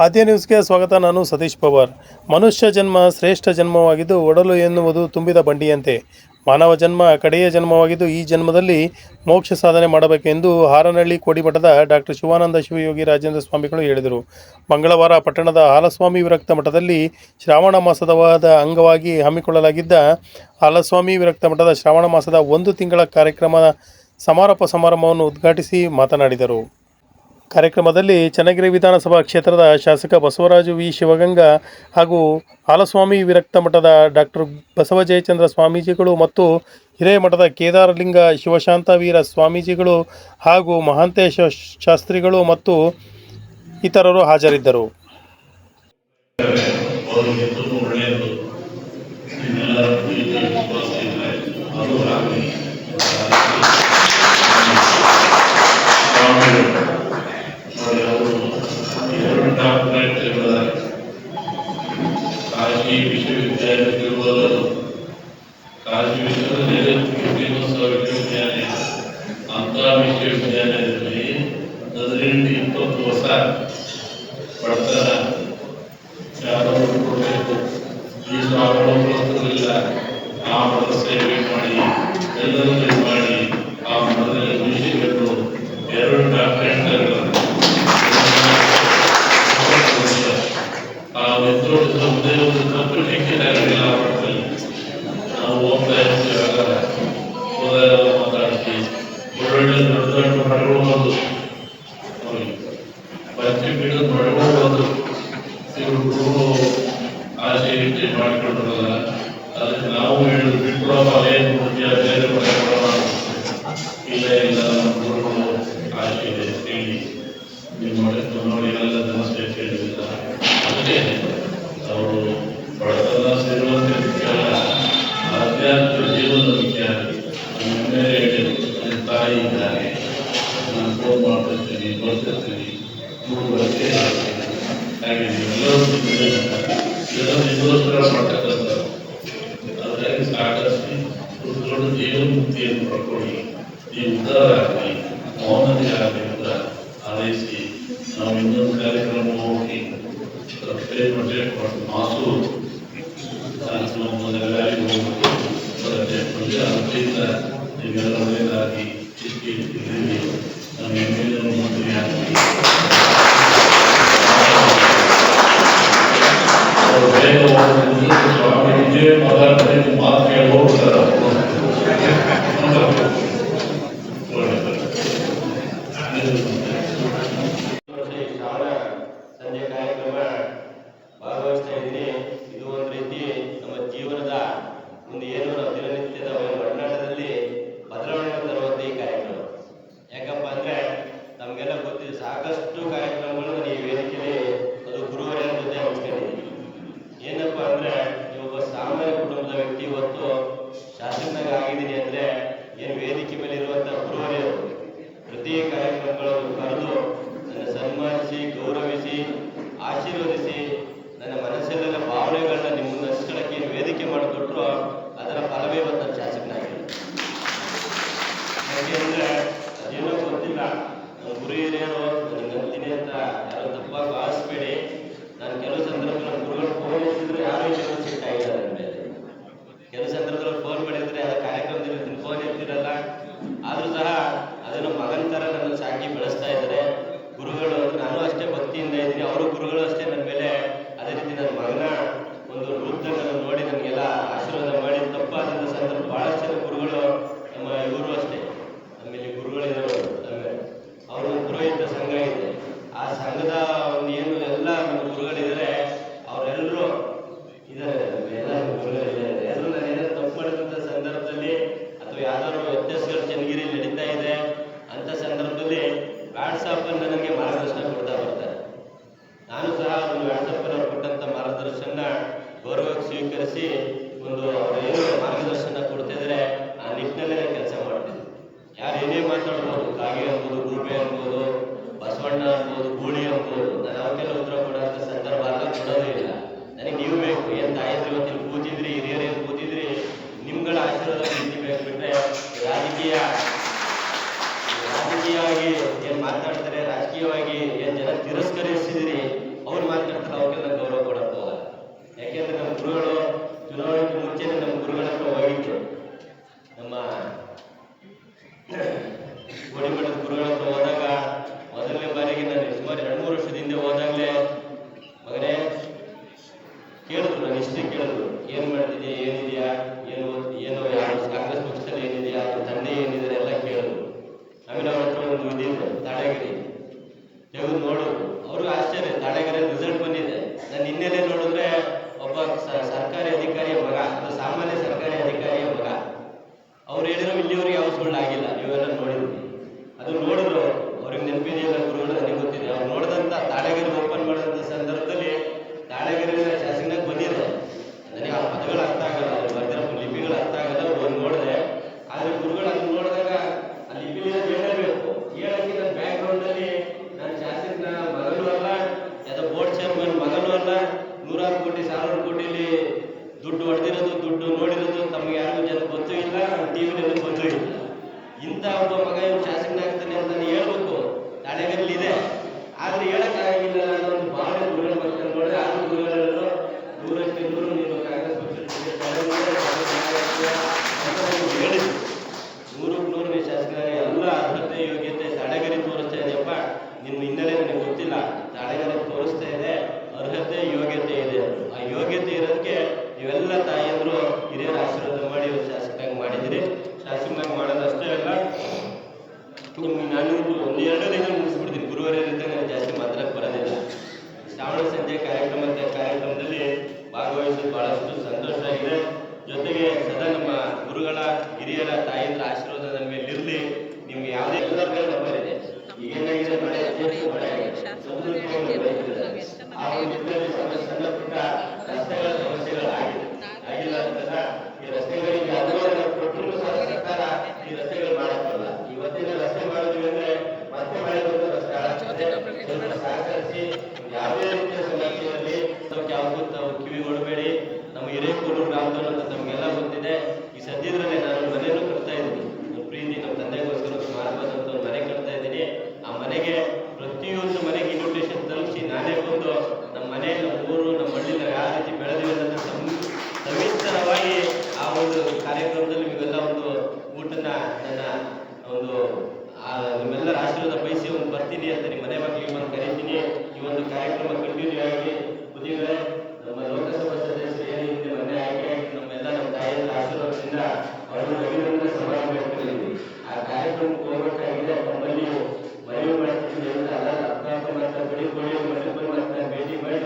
ಆದ್ಯ ನ್ಯೂಸ್ಗೆ ಸ್ವಾಗತ. ನಾನು ಸತೀಶ್ ಪವಾರ್. ಮನುಷ್ಯ ಜನ್ಮ ಶ್ರೇಷ್ಠ ಜನ್ಮವಾಗಿದ್ದು ಒಡಲು ಎನ್ನುವುದು ತುಂಬಿದ ಬಂಡಿಯಂತೆ. ಮಾನವ ಜನ್ಮ ಕಡೆಯ ಜನ್ಮವಾಗಿದ್ದು ಈ ಜನ್ಮದಲ್ಲಿ ಮೋಕ್ಷ ಸಾಧನೆ ಮಾಡಬೇಕೆಂದು ಹಾರನಹಳ್ಳಿ ಕೋಡಿಮಠದ ಡಾಕ್ಟರ್ ಶಿವಾನಂದ ಶಿವಯೋಗಿ ರಾಜೇಂದ್ರ ಸ್ವಾಮಿಗಳು ಹೇಳಿದರು. ಮಂಗಳವಾರ ಪಟ್ಟಣದ ಹಾಲಸ್ವಾಮಿ ವಿರಕ್ತ ಮಠದಲ್ಲಿ ಶ್ರಾವಣ ಮಾಸದವಾದ ಅಂಗವಾಗಿ ಹಮ್ಮಿಕೊಳ್ಳಲಾಗಿದ್ದ ಹಾಲಸ್ವಾಮಿ ವಿರಕ್ತ ಮಠದ ಶ್ರಾವಣ ಮಾಸದ ಒಂದು ತಿಂಗಳ ಕಾರ್ಯಕ್ರಮ ಸಮಾರೋಪ ಸಮಾರಂಭವನ್ನು ಉದ್ಘಾಟಿಸಿ ಮಾತನಾಡಿದರು. ಕಾರ್ಯಕ್ರಮದಲ್ಲಿ ಚನ್ನಗಿರಿ ವಿಧಾನಸಭಾ ಕ್ಷೇತ್ರದ ಶಾಸಕ ಬಸವರಾಜು ವಿ ಶಿವಗಂಗಾ ಹಾಗೂ ಹಾಲಸ್ವಾಮಿ ವಿರಕ್ತ ಮಠದ ಡಾಕ್ಟರ್ ಬಸವ ಜಯಚಂದ್ರ ಸ್ವಾಮೀಜಿಗಳು ಮತ್ತು ಹಿರೇಮಠದ ಕೇದಾರಲಿಂಗ ಶಿವಶಾಂತವೀರ ಸ್ವಾಮೀಜಿಗಳು ಹಾಗೂ ಮಹಾಂತೇಶ ಶಾಸ್ತ್ರಿಗಳು ಮತ್ತು ಇತರರು ಹಾಜರಿದ್ದರು. काशी विश्वविद्यालय तिरुपति काशी विश्वविद्यालय ವಿದ್ಯಾಭ್ಯಾಸ ವಿಶ್ವವಿದ್ಯಾಲಯ ಅಂತಹ ವಿಶ್ವವಿದ್ಯಾಲಯದಲ್ಲಿ ಹದಿನೆಂಟು ಇಪ್ಪತ್ತು ವರ್ಷ ಬಡತನ ಯಾರಾದರೂ ಕೊಡಬೇಕು ಈ ಸ್ವಾಮಿಗಳು ಬಳಸ್ತಿರಲಿಲ್ಲ ಆ ಮತ ಸೇವೆ ಮಾಡಿ ಎಲ್ಲರೂ ಮಾಡಿ বলেন ಶ್ರೀಗಳು ಜೀವನ್ಮುಕ್ತಿಯನ್ನು ಪಡ್ಕೊಳ್ಳಿ. ನೀವು ಉದ್ದಾರ ಆಗಲಿ ಮೌನತೆ ಆಗಲಿ ಅಂತ ಹಾರೈಸಿ ನಾವು ಇನ್ನೊಂದು ಕಾರ್ಯಕ್ರಮ ಹೋಗಿ ರಸ್ತೆ ಮಟ್ಟೆ ಮಾಸು ಅದರಿಂದ ನೀವೆಲ್ಲ ಒಳ್ಳೆಯದಾಗಿ ನಮ್ಮ ಎಂ ಎಲ್ ಎ ಮಂತ್ರಿಯಾಗಿ ಸ್ವಾಮಿ ವಿಜಯ ಪ್ರತಿ ಕಾರ್ಯಕ್ರಮಗಳನ್ನು ಕರೆದು ನನ್ನ ಸನ್ಮಾನಿಸಿ, ಗೌರವಿಸಿ, ಆಶೀರ್ವದಿಸಿ, ನನ್ನ ಮನಸ್ಸಿನ ಭಾವನೆಗಳನ್ನ ನಿಮ್ಮ ಹಂಚ್ಕೊಳ್ಳೋಕ್ಕೆ ವೇದಿಕೆ ಮಾಡಿಕೊಟ್ಟರು ಅದರ ಫಲವೇ ಬಂದ ಸ್ವೀಕರಿಸಿ ಒಂದು ಮಾರ್ಗದರ್ಶನ ಹೇಳಿದರು ಏನು ಮಾಡಿದೆ ಏನಿದೆಯಾ, ಏನು ಏನು ಯಾರು ಕಾಂಗ್ರೆಸ್ ಪಕ್ಷದಲ್ಲಿ ಏನಿದೆಯಾ ಅವ್ರ ತಂದೆ ಏನಿದ್ದಾರೆ ಎಲ್ಲ ಕೇಳಿದ್ರು. ಆಮೇಲೆ ಅವ್ರ ಹತ್ರ ಒಂದು ಇದಿತ್ತು ತಾಳಗಿರಿ. ತೆಗೆದು ನೋಡು. ಅವ್ರಿಗೂ ಆಶ್ಚರ್ಯ, ತಾಳಗಿರಿ ರಿಸಲ್ಟ್ ಬಂದಿದೆ. ನಾನು ನಿನ್ನೆಲೆ ನೋಡು ಸಾವಿರ ದುಡ್ಡು ಹೊಡೆದಿರೋದು, ದುಡ್ಡು ನೋಡಿರೋದು ತಮಗೆ ಯಾರು ಜನ ಗೊತ್ತೂ ಇಲ್ಲ ಟಿ ವಿನಲ್ಲಿ ಗೊತ್ತೂ ಇಲ್ಲ. ಇಂಥ ಒಬ್ಬ ಮಗ ಇವ್ನು ಶಾಸಕನಾಗ್ತಾನೆ ಅಂತ ಹೇಳ್ಬೇಕು. ನಾಳೆಗಲ್ಲಿ ಇದೆ. ಆದ್ರೆ ಆದರೆ ಹೇಳೋಕ್ಕಾಗಿಲ್ಲ ಅನ್ನೋದು ಭಾಳ ದೂರ ಬರ್ತಾರೆ ನೋಡಿದ್ರೆ ಆ ದೂರ ದೂರಕ್ಕೆ ದೂರ ನೀನು ಸಹಕರಿಸಿ ಯಾವುದೇ ರೀತಿಯ ಸಮಸ್ಯೆ ಇರಲಿ ಯಾವುದೂ ತಾವು ಕಿವಿ ನಮ್ಮ ಹಿರೇಕೂರು ಗ್ರಾಮದವರು ಅಂತ ನಮಗೆಲ್ಲ ಗೊತ್ತಿದೆ. ಈ ಸದ್ಯದ್ರಲ್ಲೇ ನಾನು ಮನೆಯನ್ನು ಕಟ್ತಾ ಇದ್ದೀನಿ. ನನ್ನ ಪ್ರೀತಿ ನಮ್ಮ ತಂದೆಗೋಸ್ಕರ ಮಾಡಬಾರ್ದಂತ ಒಂದು ಮನೆ ಕಟ್ತಾ ಇದ್ದೀನಿ. ಆ ಮನೆಗೆ ಪ್ರತಿಯೊಂದು ಮನೆಗೆ ಇನ್ವಿಟೇಷನ್ ತಲುಪಿಸಿ ನಾನೇ ಬಂದು ನಮ್ಮ ಮನೆ ನಮ್ಮ ಊರು, ನಮ್ಮ ಹಳ್ಳಿ ನಾವು ಯಾವ ರೀತಿ ಬೆಳೆದಿವೆ ಅಂತ ಸವಿಸ್ತರವಾಗಿ ಆ ಒಂದು ಕಾರ್ಯಕ್ರಮದಲ್ಲಿ ನಿಮಗೆಲ್ಲ ಒಂದು ಊಟನ ನನ್ನ ಒಂದು ನಿಮ್ಮೆಲ್ಲರ ಆಶೀರ್ವಾದ ಬಯಸಿ ಒಂದು ಬರ್ತೀನಿ ಅಂತ ನಿಮ್ಮ ಮನೆ ಬಂದು ಕರಿತೀನಿ. ಒಂದು ಕಾರ್ಯಕ್ರಮ ಕಂಟಿನ್ಯೂ ಆಗಿ ಬುದ್ಧಿಗಳೇ ನಮ್ಮ ಲೋಕಸಭಾ ಸದಸ್ಯರು ಏನು ಆಯ್ಕೆ ನಮ್ಮೆಲ್ಲ ನಮ್ಮ ತಾಯಿಯರ ಆಶೀರ್ವಾದದಿಂದ ಅವರು ಅಭಿನಂದನೆ ಸಮಾರಂಭ ಇಟ್ಕೊಂಡಿದ್ವಿ ಆ ಕಾರ್ಯಕ್ರಮಕ್ಕೆ ಹೋಗಬೇಕಾಗಿದೆ, ನಮ್ಮಲ್ಲಿ ಮನವಿ ಮಾಡ್ತೀನಿ ಅಂತ ಅಲ್ಲ ಅಪ್ಪ ಮಾತ್ರ ಕೊಡಿ ಮತ್ತೊಬ್ಬರು ಮಾತ್ರ ಭೇಟಿ ಮಾಡಿ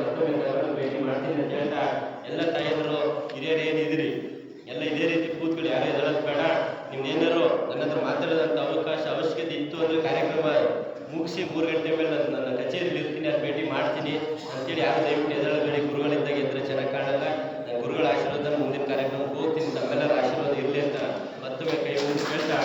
ಮತ್ತೊಮ್ಮೆ ಭೇಟಿ ಮಾಡ್ತೀನಿ ಅಂತ ಹೇಳ್ತಾ ಎಲ್ಲ ತಾಯಿಯರು ಹಿರಿಯರು ಏನಿದ್ರಿ ಎಲ್ಲ ಇದೇ ರೀತಿ ಕೂತ್ಕೊಳ್ಳಿ, ಯಾರೇ ಹೇಳೋದು ಬೇಡ. ನಿಮ್ದೇನಾರು ನನ್ನ ಹತ್ರ ಅವಕಾಶ, ಅವಶ್ಯಕತೆ ಇತ್ತು ಅಂದ್ರೆ ಕಾರ್ಯಕ್ರಮ ಮುಗಿಸಿ ಮೂರು ಗಂಟೆ ಮೇಲೆ ನಾನು ನನ್ನ ಕಚೇರಿಯಲ್ಲಿ ಇರ್ತೀನಿ ನಾನು ಭೇಟಿ ಮಾಡ್ತೀನಿ. ಅಂತೇಳಿ ಯಾರು ದಯವಿಟ್ಟು ಎದುರುಗಡೆ ಗುರುಗಳಿಂದ ಇದ್ದರೆ ಚೆನ್ನಾಗಿ ಕಾಣಲ್ಲ ಗುರುಗಳ ಆಶೀರ್ವಾದ ಮುಂದಿನ ಕಾರ್ಯಕ್ರಮ ಹೋಗ್ತೀನಿ. ತಮ್ಮೆಲ್ಲರ ಆಶೀರ್ವಾದ ಇರಲಿ ಅಂತ ಮತ್ತೊಮ್ಮೆ ಕೈ ಮುಗಿದು ಹೇಳ್ತಾ